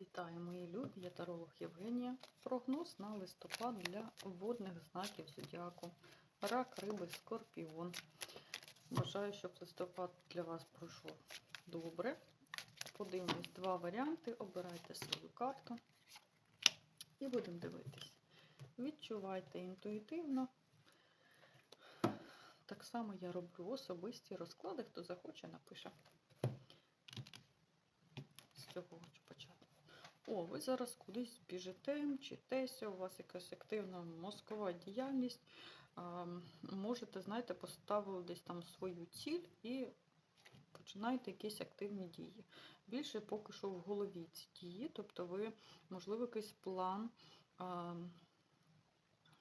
Вітаю, мої любі, я таролог Євгенія. Прогноз на листопад для водних знаків зодіаку. Рак, риби, скорпіон. Бажаю, щоб листопад для вас пройшов добре. Подивимось два варіанти. Обирайте свою карту і будемо дивитись. Відчувайте інтуїтивно. Так само я роблю особисті розклади. Хто захоче, напише. З цього. О, ви зараз кудись біжите, мчитеся, у вас якась активна мозкова діяльність. Можете, знаєте, поставили десь там свою ціль і починаєте якісь активні дії. Більше поки що в голові ці дії, тобто ви, можливо, якийсь план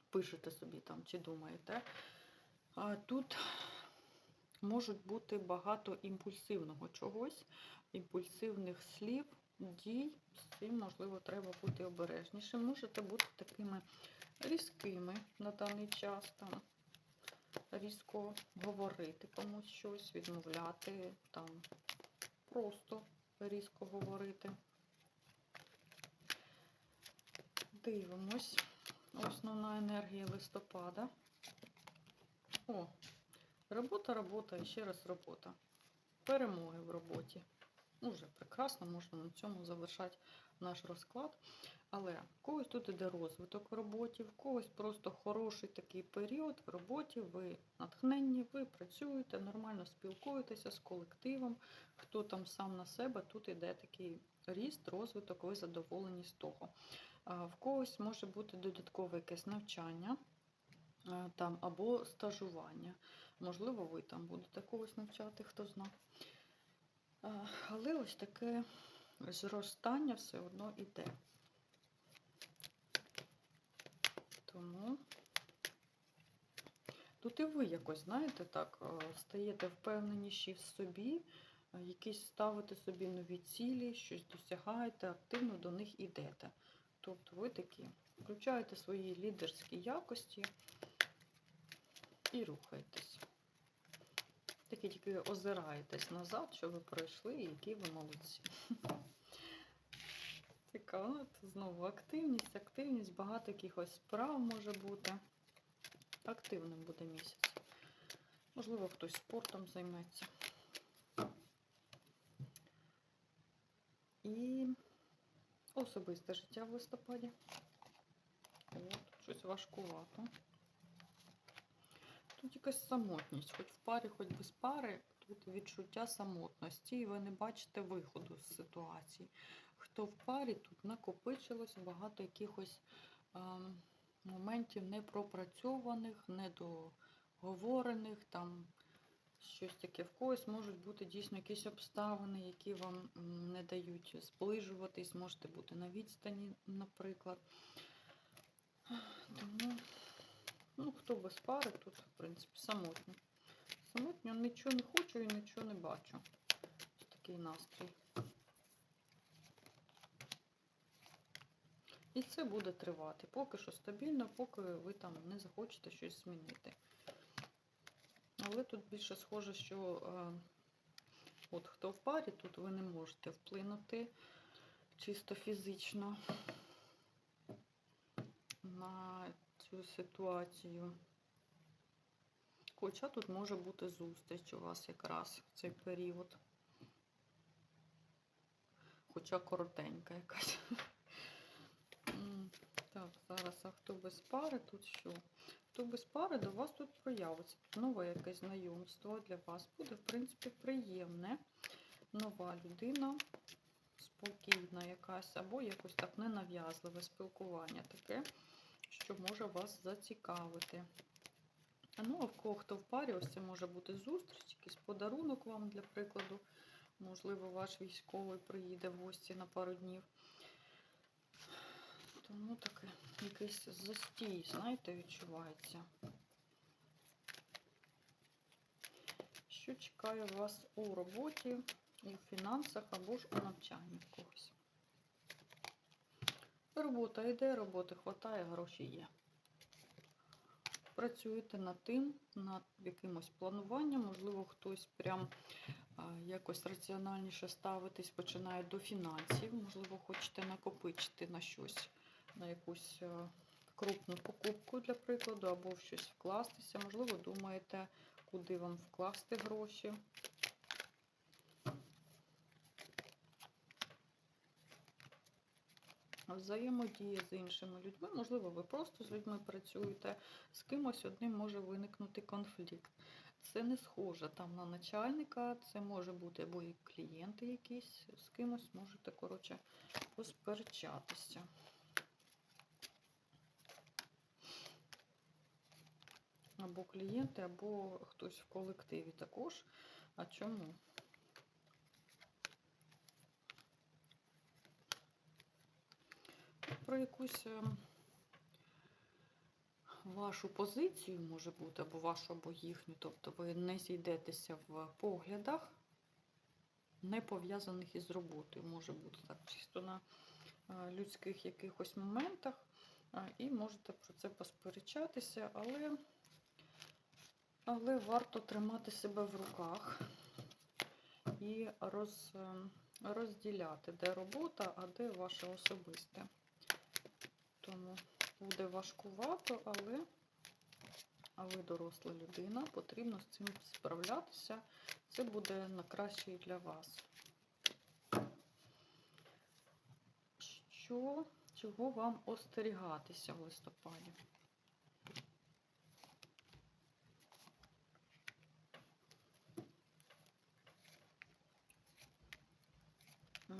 пишете собі там чи думаєте. Тут можуть бути багато імпульсивного чогось, імпульсивних слів, дій. З цим, можливо, треба бути обережнішим. Можете бути такими різкими на даний час, там, різко говорити комусь щось, відмовляти, там, просто різко говорити. Дивимось. Основна енергія листопада. О, робота, робота і ще раз робота. Перемоги в роботі. Ну, вже прекрасно, можна на цьому завершати наш розклад. Але в когось тут іде розвиток в роботі, в когось просто хороший такий період в роботі, ви натхненні, ви працюєте, нормально спілкуєтеся з колективом. Хто там сам на себе, тут іде такий ріст, розвиток, ви задоволені з того. В когось може бути додаткове якесь навчання там або стажування. Можливо, ви там будете когось навчати, хто знає. А, Але ось таке зростання все одно йде. Тому тут і ви якось, знаєте, так, е, стаєте впевненіші в собі, е, якісь ставите собі нові цілі, щось досягаєте, активно до них йдете. Тобто ви такі включаєте свої лідерські якості і рухаєтесь. Такі тільки озираєтесь назад, що ви пройшли, і які ви молодці. Така от знову активність, активність, багато якихось справ може бути. Активним буде місяць. Можливо, хтось спортом займеться. І особисте життя в листопаді. От, щось важкувато. Тут якась самотність, хоч в парі, хоч без пари, тут відчуття самотності, і ви не бачите виходу з ситуації. Хто в парі, тут накопичилось багато якихось е, моментів непропрацьованих, недоговорених, там щось таке в когось можуть бути дійсно якісь обставини, які вам не дають зближуватись, можете бути на відстані, наприклад. Тому Ну, хто без пари, тут, в принципі, самотньо. Самотньо нічого не хочу і нічого не бачу. Ось такий настрій. І це буде тривати. Поки що стабільно, поки ви там не захочете щось змінити. Але тут більше схоже, що е, от хто в парі, тут ви не можете вплинути чисто фізично на цю ситуацію. Хоча тут може бути зустріч у вас якраз в цей період. Хоча коротенька якась. Так, зараз, а хто без пари, тут що? Хто без пари, до вас тут проявиться. Нове якесь знайомство для вас буде, в принципі, приємне. Нова людина, спокійна якась, або якось так ненав'язливе спілкування таке що може вас зацікавити. Ну, а в кого хто в парі, ось це може бути зустріч, якийсь подарунок вам, для прикладу. Можливо, ваш військовий приїде в гості на пару днів. Тому таке якийсь застій, знаєте, відчувається. Що чекає вас у роботі, в фінансах або ж у навчанні в когось. Робота йде, роботи хватає, гроші є. Працюєте над тим, над якимось плануванням, можливо, хтось прям якось раціональніше ставитись, починає до фінансів. Можливо, хочете накопичити на щось, на якусь крупну покупку, для прикладу, або в щось вкластися. Можливо, думаєте, куди вам вкласти гроші. Взаємодія з іншими людьми, можливо, ви просто з людьми працюєте, з кимось одним може виникнути конфлікт. Це не схоже там на начальника, це може бути або і клієнти якісь, з кимось можете, коротше, посперечатися. Або клієнти, або хтось в колективі також. А чому? Про якусь ем, вашу позицію може бути, або вашу, або їхню. Тобто ви не зійдетеся в поглядах, не пов'язаних із роботою. Може бути так, чисто на е, людських якихось моментах. е, І можете про це посперечатися, але, але варто тримати себе в руках і роз, е, розділяти, де робота, а де ваше особисте. Тому буде важкувато, але ви доросла людина, потрібно з цим справлятися. Це буде на краще і для вас. Що, чого вам остерігатися в листопаді?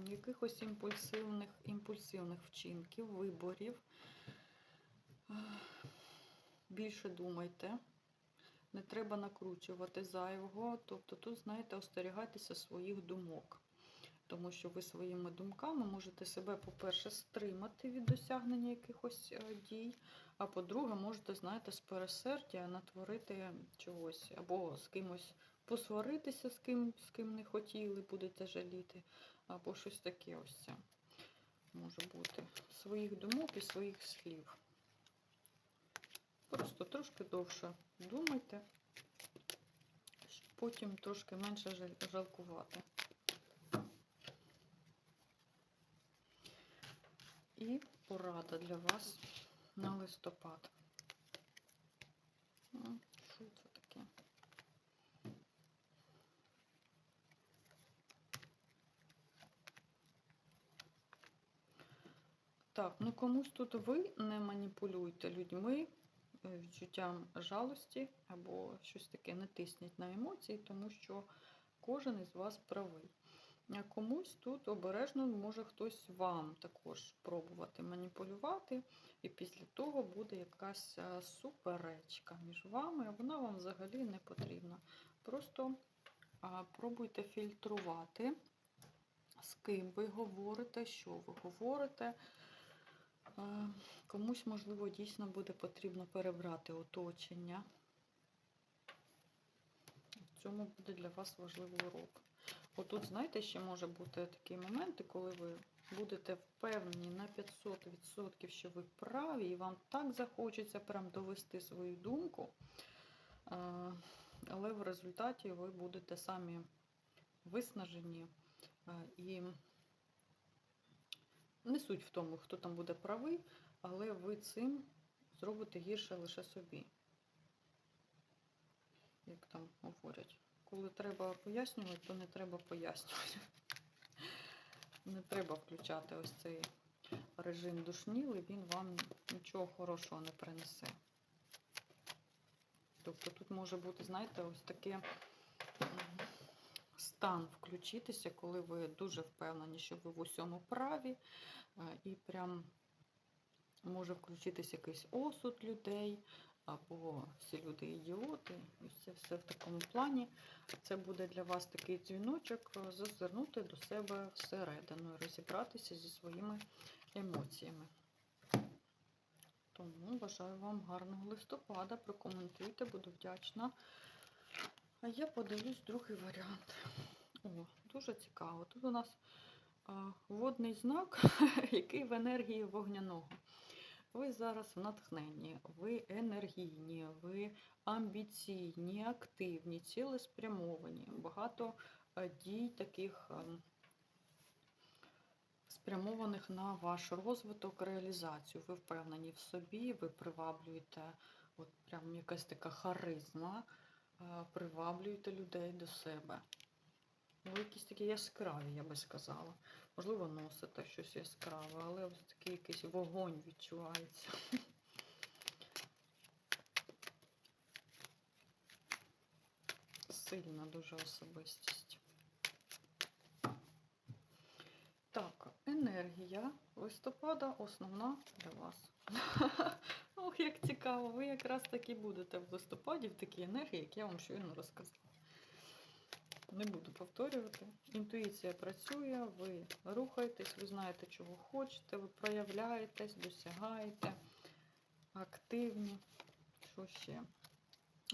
Якихось імпульсивних, імпульсивних вчинків, виборів. Більше думайте. Не треба накручувати зайвого. Тобто тут, знаєте, остерігайтеся своїх думок. Тому що ви своїми думками можете себе, по-перше, стримати від досягнення якихось е, дій, а по-друге, можете, знаєте, з пересердя натворити чогось, або з кимось посваритися, з ким, з ким не хотіли, будете жаліти, або щось таке ось це може бути. Своїх думок і своїх слів. Просто трошки довше думайте, щоб потім трошки менше жалкувати. І порада для вас на листопад. Ну, Що це таке? Так, ну комусь тут ви не маніпулюйте людьми, е, відчуттям жалості або щось таке, не тисніть на емоції, тому що кожен із вас правий. А комусь тут обережно може хтось вам також пробувати маніпулювати, і після того буде якась е, суперечка між вами, а вона вам взагалі не потрібна. Просто а, пробуйте фільтрувати, з ким ви говорите, що ви говорите. Е, Комусь, можливо, дійсно буде потрібно перебрати оточення. В цьому буде для вас важливий урок. Отут, знаєте, ще може бути такі моменти, коли ви будете впевнені на 500%, що ви праві, і вам так захочеться прям довести свою думку. Е, Але в результаті ви будете самі виснажені е, і не суть в тому, хто там буде правий, але ви цим зробите гірше лише собі. Як там говорять. Коли треба пояснювати, то не треба пояснювати. Не треба включати ось цей режим душніли, він вам нічого хорошого не принесе. Тобто тут може бути, знаєте, ось таке стан включитися, коли ви дуже впевнені, що ви в усьому праві, і прям може включитися якийсь осуд людей, або всі люди ідіоти. Ось це все в такому плані. Це буде для вас такий дзвіночок е, зазирнути до себе всередину і розібратися зі своїми емоціями. Тому бажаю вам гарного листопада. Прокоментуйте, буду вдячна. А я подивлюсь другий варіант. О, дуже цікаво. Тут у нас водний знак, який в енергії вогняного. Ви зараз в натхненні, ви енергійні, ви амбіційні, активні, цілеспрямовані. Багато е, дій таких ем, спрямованих на ваш розвиток, реалізацію. Ви впевнені в собі, ви приваблюєте, от прям якась така харизма, е, приваблюєте людей до себе. Ви якісь такі яскраві, я би сказала. Можливо, носите щось яскраве, але ось такий якийсь вогонь відчувається. Сильна дуже особистість. Так, енергія листопада основна для вас. Ох, як цікаво, ви якраз таки будете в листопаді в такій енергії, як я вам щойно розказала. Не буду повторювати. Інтуїція працює, ви рухаєтесь, ви знаєте, чого хочете, ви проявляєтесь, досягаєте, активні. Що ще?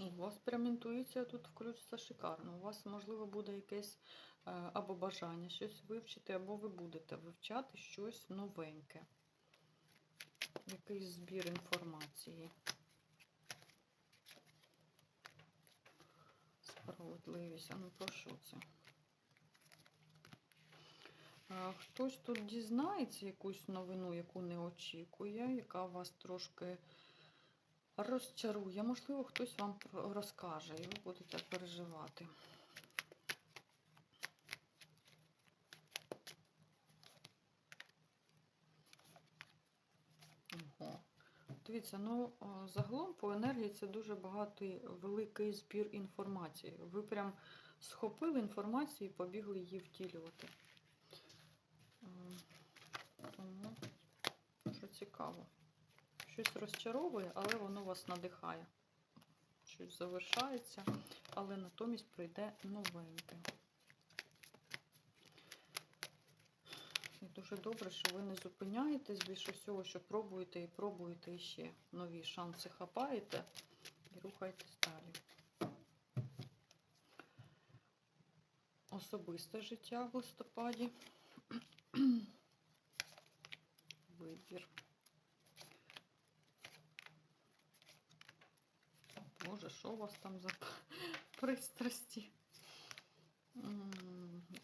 У вас прям інтуїція тут включиться шикарно. У вас, можливо, буде якесь е, або бажання щось вивчити, або ви будете вивчати щось новеньке. Якийсь збір інформації. Справедливість, а ну про що це? Хтось тут дізнається якусь новину, яку не очікує, яка вас трошки розчарує. Можливо, хтось вам розкаже, і ви будете переживати. Дивіться, ну загалом по енергії це дуже багатий великий збір інформації. Ви прям схопили інформацію і побігли її втілювати. Ем, Тому, що цікаво. Щось розчаровує, але воно вас надихає. Щось завершається, але натомість прийде новеньке. Дуже добре, що ви не зупиняєтесь більше всього, що пробуєте і пробуєте і ще нові шанси хапаєте і рухаєтесь далі. Особисте життя в листопаді. Вибір. Боже, що у вас там за пристрасті?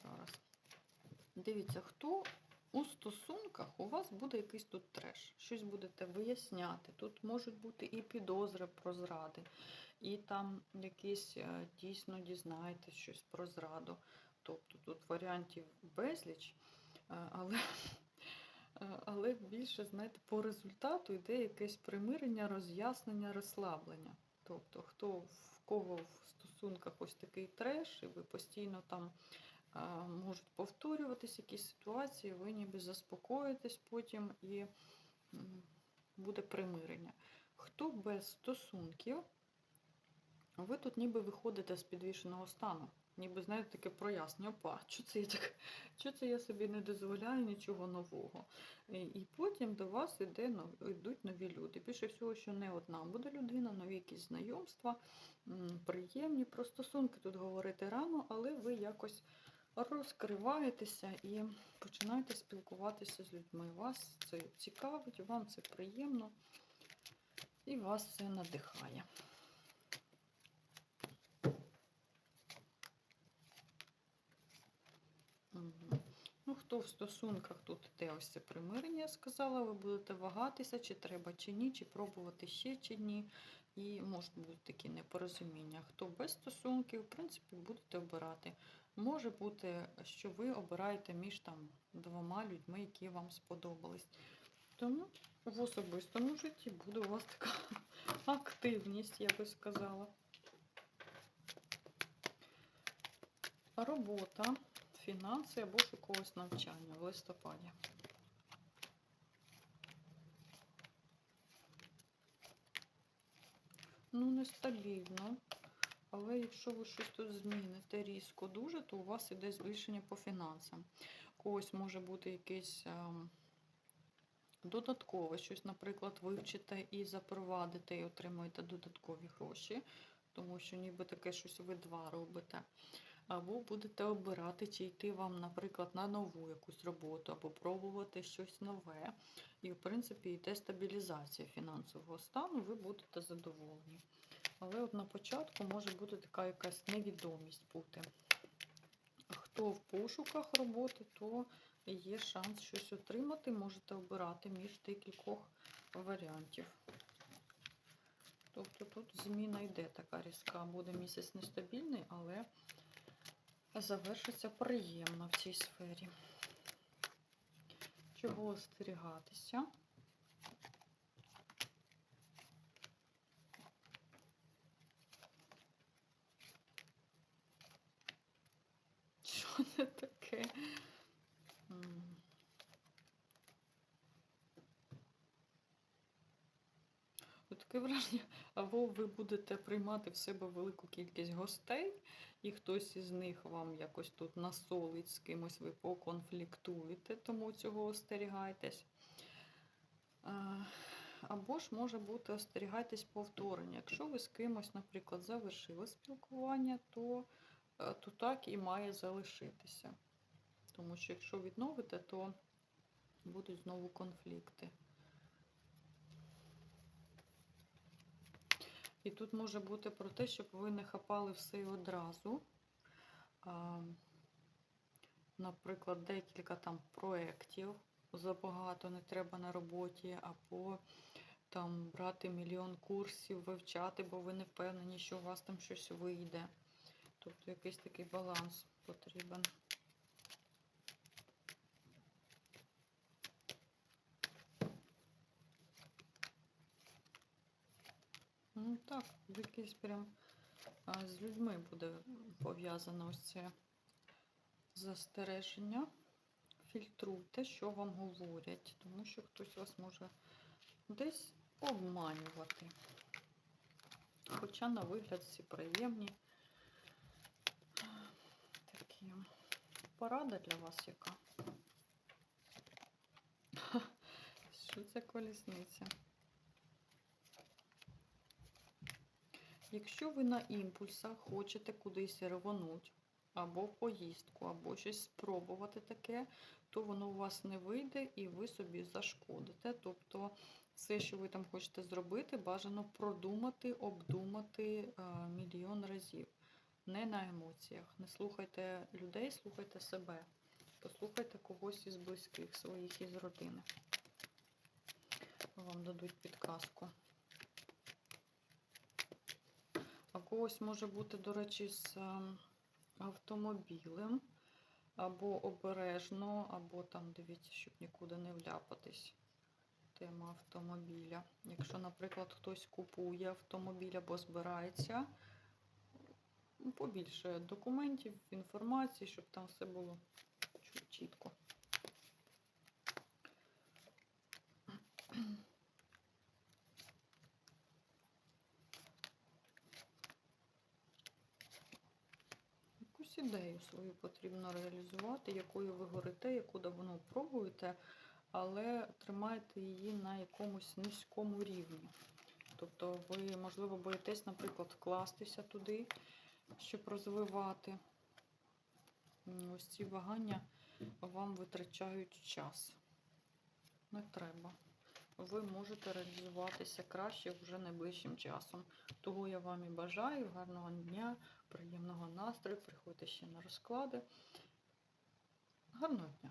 Зараз. Дивіться, хто у стосунках у вас буде якийсь тут треш. Щось будете виясняти. Тут можуть бути і підозри про зради, і там якісь е, дійсно дізнаєтесь щось про зраду. Тобто тут варіантів безліч, е, але, е, але більше, знаєте, по результату йде якесь примирення, роз'яснення, розслаблення. Тобто, хто в кого в стосунках ось такий треш, і ви постійно там можуть повторюватись якісь ситуації, ви ніби заспокоїтесь потім і буде примирення. Хто без стосунків, ви тут ніби виходите з підвішеного стану. Ніби, знаєте, таке прояснення. Опа, що це я так, що це я собі не дозволяю нічого нового. І, і потім до вас нов- йдуть нові люди. Більше всього, що не одна буде людина, нові якісь знайомства, приємні. Про стосунки тут говорити рано, але ви якось розкриваєтеся і починаєте спілкуватися з людьми. Вас це цікавить, вам це приємно і вас це надихає. Ну, хто в стосунках тут іде ось це примирення, я сказала, ви будете вагатися, чи треба, чи ні, чи пробувати ще, чи ні. І можуть бути такі непорозуміння. Хто без стосунків, в принципі, будете обирати. Може бути, що ви обираєте між там двома людьми, які вам сподобались. Тому в особистому житті буде у вас така активність, я би сказала. Робота, фінанси або ж якогось навчання в листопаді. Ну, нестабільно. Але якщо ви щось тут зміните різко дуже, то у вас іде збільшення по фінансам. У може бути якесь ем, додаткове щось, наприклад, вивчите і запровадите, і отримуєте додаткові гроші, тому що ніби таке щось ви два робите. Або будете обирати, чи йти вам, наприклад, на нову якусь роботу, або пробувати щось нове. І, в принципі, йде стабілізація фінансового стану, ви будете задоволені. Але от на початку може бути така якась невідомість бути. хто в пошуках роботи, то є шанс щось отримати. Можете обирати між декількох варіантів. Тобто тут зміна йде така різка. Буде місяць нестабільний, але завершиться приємно в цій сфері. Чого остерігатися? Що це таке? М. От Таке враження, або ви будете приймати в себе велику кількість гостей, і хтось із них вам якось тут насолить, з кимось ви поконфліктуєте, тому цього остерігайтесь. Або ж може бути остерігайтесь повторення. Якщо ви з кимось, наприклад, завершили спілкування, то, е, то так і має залишитися. Тому що якщо відновите, то будуть знову конфлікти. І тут може бути про те, щоб ви не хапали все одразу. Наприклад, декілька там проєктів забагато не треба на роботі, або там брати мільйон курсів, вивчати, бо ви не впевнені, що у вас там щось вийде. Тобто якийсь такий баланс потрібен. Так, якийсь прям з людьми буде пов'язано ось це застереження. Фільтруйте, що вам говорять, тому що хтось вас може десь обманювати. Хоча на вигляд всі приємні. Такі порада для вас яка. Що це колісниця? Якщо ви на імпульсах хочете кудись рвонуть, або поїздку, або щось спробувати таке, то воно у вас не вийде і ви собі зашкодите. Тобто все, що ви там хочете зробити, бажано продумати, обдумати е, мільйон разів. Не на емоціях. Не слухайте людей, слухайте себе. Послухайте когось із близьких своїх із родини. Вам дадуть підказку. А в когось може бути, до речі, з ем, автомобілем, або обережно, або там, дивіться, щоб нікуди не вляпатись. Тема автомобіля. Якщо, наприклад, хтось купує автомобіль або збирається, побільше документів, інформації, щоб там все було чітко. Якусь ідею свою потрібно реалізувати, якою ви горите, яку давно пробуєте, але тримайте її на якомусь низькому рівні. Тобто ви, можливо, боїтесь, наприклад, вкластися туди, щоб розвивати. Ось ці вагання вам витрачають час. Не треба. Ви можете реалізуватися краще вже найближчим часом. Того я вам і бажаю. Гарного дня, приємного настрою. Приходьте ще на розклади. Гарного дня!